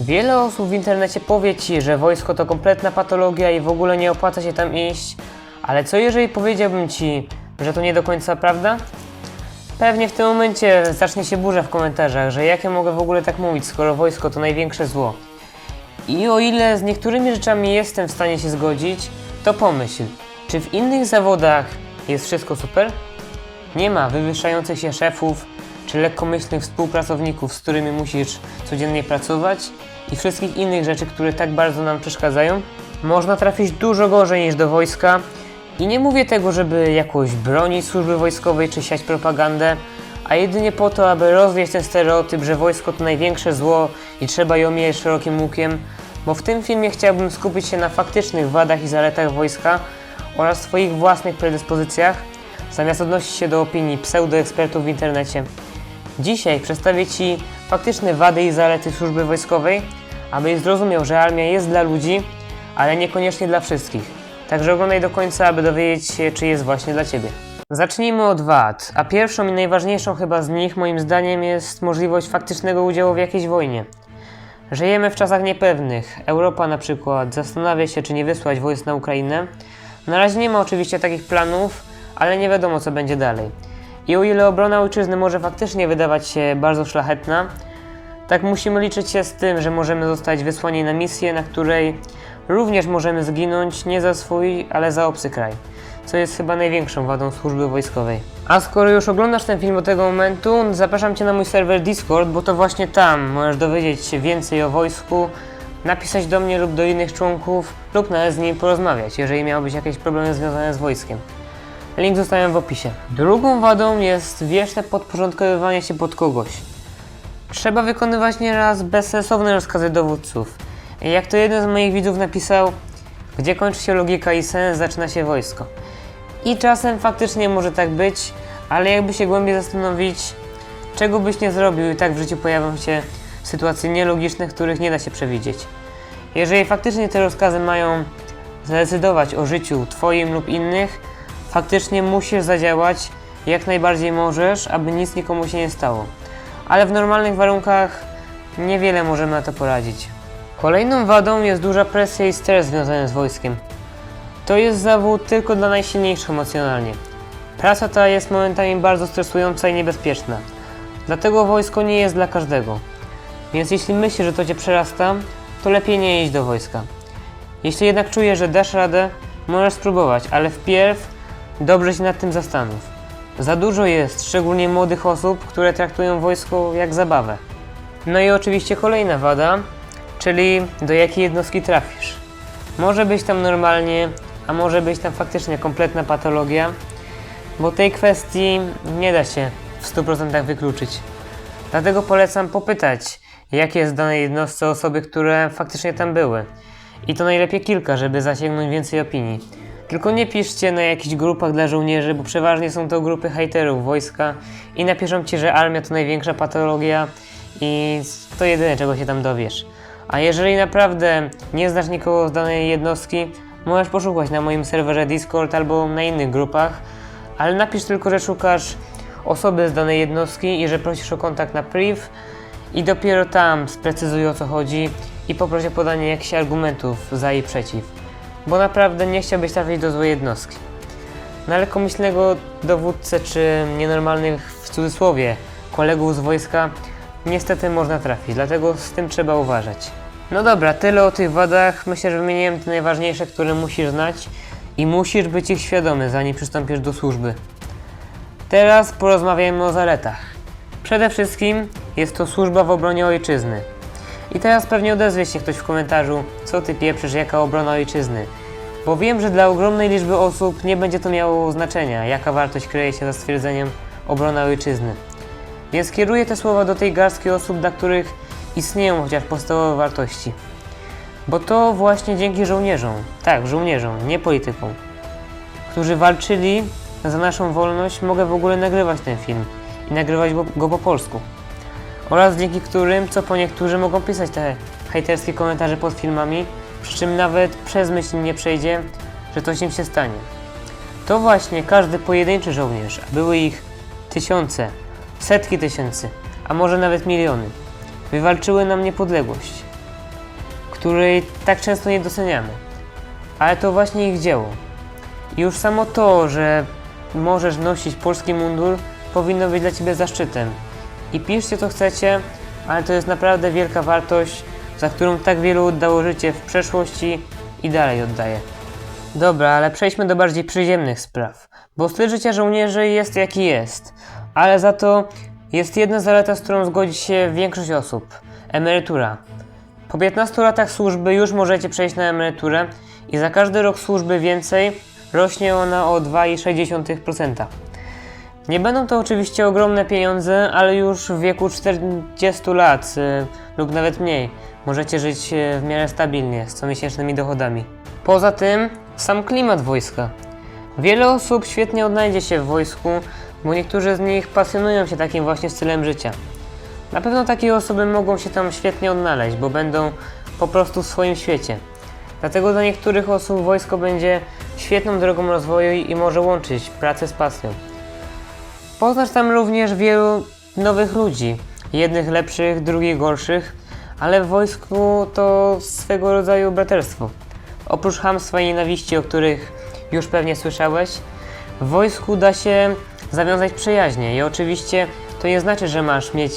Wiele osób w internecie powie ci, że wojsko to kompletna patologia i w ogóle nie opłaca się tam iść, ale co jeżeli powiedziałbym ci, że to nie do końca prawda? Pewnie w tym momencie zacznie się burza w komentarzach, że jak ja mogę w ogóle tak mówić, skoro wojsko to największe zło. I o ile z niektórymi rzeczami jestem w stanie się zgodzić, to pomyśl, czy w innych zawodach jest wszystko super? Nie ma wywyższających się szefów czy lekkomyślnych współpracowników, z którymi musisz codziennie pracować i wszystkich innych rzeczy, które tak bardzo nam przeszkadzają. Można trafić dużo gorzej niż do wojska i nie mówię tego, żeby jakoś bronić służby wojskowej czy siać propagandę, a jedynie po to, aby rozwieść ten stereotyp, że wojsko to największe zło i trzeba je omijać szerokim łukiem, bo w tym filmie chciałbym skupić się na faktycznych wadach i zaletach wojska oraz swoich własnych predyspozycjach, zamiast odnosić się do opinii pseudoekspertów w internecie. Dzisiaj przedstawię Ci faktyczne wady i zalety służby wojskowej, abyś zrozumiał, że armia jest dla ludzi, ale niekoniecznie dla wszystkich. Także oglądaj do końca, aby dowiedzieć się, czy jest właśnie dla Ciebie. Zacznijmy od wad, a pierwszą i najważniejszą chyba z nich, moim zdaniem, jest możliwość faktycznego udziału w jakiejś wojnie. Żyjemy w czasach niepewnych. Europa na przykład zastanawia się, czy nie wysłać wojsk na Ukrainę. Na razie nie ma oczywiście takich planów, ale nie wiadomo, co będzie dalej. I o ile obrona ojczyzny może faktycznie wydawać się bardzo szlachetna, tak musimy liczyć się z tym, że możemy zostać wysłani na misję, na której również możemy zginąć nie za swój, ale za obcy kraj, co jest chyba największą wadą służby wojskowej. A skoro już oglądasz ten film od tego momentu, zapraszam Cię na mój serwer Discord, bo to właśnie tam możesz dowiedzieć się więcej o wojsku, napisać do mnie lub do innych członków, lub nawet z nimi porozmawiać, jeżeli miałbyś jakieś problemy związane z wojskiem. Link zostawiam w opisie. Drugą wadą jest wieczne podporządkowywanie się pod kogoś. Trzeba wykonywać nieraz bezsensowne rozkazy dowódców. Jak to jeden z moich widzów napisał, gdzie kończy się logika i sens, zaczyna się wojsko. I czasem faktycznie może tak być, ale jakby się głębiej zastanowić, czego byś nie zrobił i tak w życiu pojawią się sytuacje nielogiczne, których nie da się przewidzieć. Jeżeli faktycznie te rozkazy mają zdecydować o życiu Twoim lub innych, faktycznie musisz zadziałać jak najbardziej możesz, aby nic nikomu się nie stało. Ale w normalnych warunkach niewiele możemy na to poradzić. Kolejną wadą jest duża presja i stres związany z wojskiem. To jest zawód tylko dla najsilniejszych emocjonalnie. Praca ta jest momentami bardzo stresująca i niebezpieczna. Dlatego wojsko nie jest dla każdego. Więc jeśli myślisz, że to cię przerasta, to lepiej nie iść do wojska. Jeśli jednak czujesz, że dasz radę, możesz spróbować, ale wpierw dobrze się nad tym zastanów. Za dużo jest, szczególnie młodych osób, które traktują wojsko jak zabawę. No i oczywiście kolejna wada, czyli do jakiej jednostki trafisz. Może być tam normalnie, a może być tam faktycznie kompletna patologia, bo tej kwestii nie da się w 100% wykluczyć. Dlatego polecam popytać, jakie jest w danej jednostce osoby, które faktycznie tam były. I to najlepiej kilka, żeby zasięgnąć więcej opinii. Tylko nie piszcie na jakichś grupach dla żołnierzy, bo przeważnie są to grupy hejterów wojska i napiszą ci, że armia to największa patologia i to jedyne, czego się tam dowiesz. A jeżeli naprawdę nie znasz nikogo z danej jednostki, możesz poszukać na moim serwerze Discord albo na innych grupach, ale napisz tylko, że szukasz osoby z danej jednostki i że prosisz o kontakt na priv i dopiero tam sprecyzuj o co chodzi i poproś o podanie jakichś argumentów za i przeciw. Bo naprawdę nie chciałbyś trafić do złej jednostki. Na lekkomyślnego dowódcę czy nienormalnych w cudzysłowie kolegów z wojska niestety można trafić, dlatego z tym trzeba uważać. No dobra, tyle o tych wadach. Myślę, że wymieniłem te najważniejsze, które musisz znać i musisz być ich świadomy, zanim przystąpisz do służby. Teraz porozmawiajmy o zaletach. Przede wszystkim jest to służba w obronie ojczyzny. I teraz pewnie odezwie się ktoś w komentarzu, co ty pieprzysz, jaka obrona ojczyzny. Bo wiem, że dla ogromnej liczby osób nie będzie to miało znaczenia, jaka wartość kryje się za stwierdzeniem obrona ojczyzny. Więc kieruję te słowa do tej garstki osób, dla których istnieją chociaż podstawowe wartości. Bo to właśnie dzięki żołnierzom, tak, żołnierzom, nie politykom, którzy walczyli za naszą wolność, mogę w ogóle nagrywać ten film i nagrywać go- po polsku. Oraz dzięki którym, co po niektórzy, mogą pisać te hejterskie komentarze pod filmami, przy czym nawet przez myśl nie przejdzie, że coś im się stanie. To właśnie każdy pojedynczy żołnierz, a były ich tysiące, setki tysięcy, a może nawet miliony, wywalczyły nam niepodległość. której tak często nie doceniamy. Ale to właśnie ich dzieło. I już samo to, że możesz nosić polski mundur, powinno być dla Ciebie zaszczytem. I piszcie co chcecie, ale to jest naprawdę wielka wartość, za którą tak wielu oddało życie w przeszłości i dalej oddaje. Dobra, ale przejdźmy do bardziej przyziemnych spraw, bo styl życia żołnierzy jest jaki jest, ale za to jest jedna zaleta, z którą zgodzi się większość osób emerytura. Po 15 latach służby już możecie przejść na emeryturę i za każdy rok służby więcej rośnie ona o 2,6%. Nie będą to oczywiście ogromne pieniądze, ale już w wieku 40 lat y, lub nawet mniej możecie żyć y, w miarę stabilnie z comiesięcznymi dochodami. Poza tym sam klimat wojska. Wiele osób świetnie odnajdzie się w wojsku, bo niektórzy z nich pasjonują się takim właśnie stylem życia. Na pewno takie osoby mogą się tam świetnie odnaleźć, bo będą po prostu w swoim świecie. Dlatego dla niektórych osób wojsko będzie świetną drogą rozwoju i może łączyć pracę z pasją. Poznasz tam również wielu nowych ludzi, jednych lepszych, drugich gorszych, ale w wojsku to swego rodzaju braterstwo. Oprócz hamstwa i nienawiści, o których już pewnie słyszałeś, w wojsku da się zawiązać przyjaźnie i oczywiście to nie znaczy, że masz mieć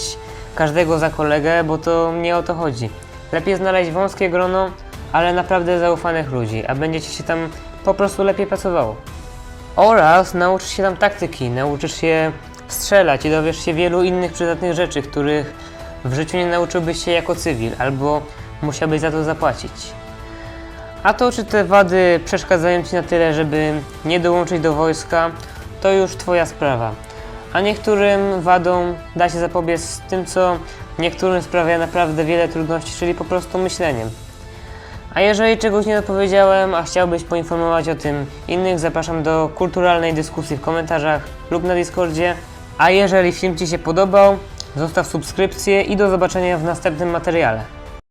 każdego za kolegę, bo to nie o to chodzi. Lepiej znaleźć wąskie grono, ale naprawdę zaufanych ludzi, a będziecie się tam po prostu lepiej pracowało. Oraz nauczysz się tam taktyki, nauczysz się strzelać i dowiesz się wielu innych przydatnych rzeczy, których w życiu nie nauczyłbyś się jako cywil, albo musiałbyś za to zapłacić. A to, czy te wady przeszkadzają Ci na tyle, żeby nie dołączyć do wojska, to już Twoja sprawa. A niektórym wadom da się zapobiec tym, co niektórym sprawia naprawdę wiele trudności, czyli po prostu myśleniem. A jeżeli czegoś nie dopowiedziałem, a chciałbyś poinformować o tym innych, zapraszam do kulturalnej dyskusji w komentarzach lub na Discordzie. A jeżeli film Ci się podobał, zostaw subskrypcję i do zobaczenia w następnym materiale.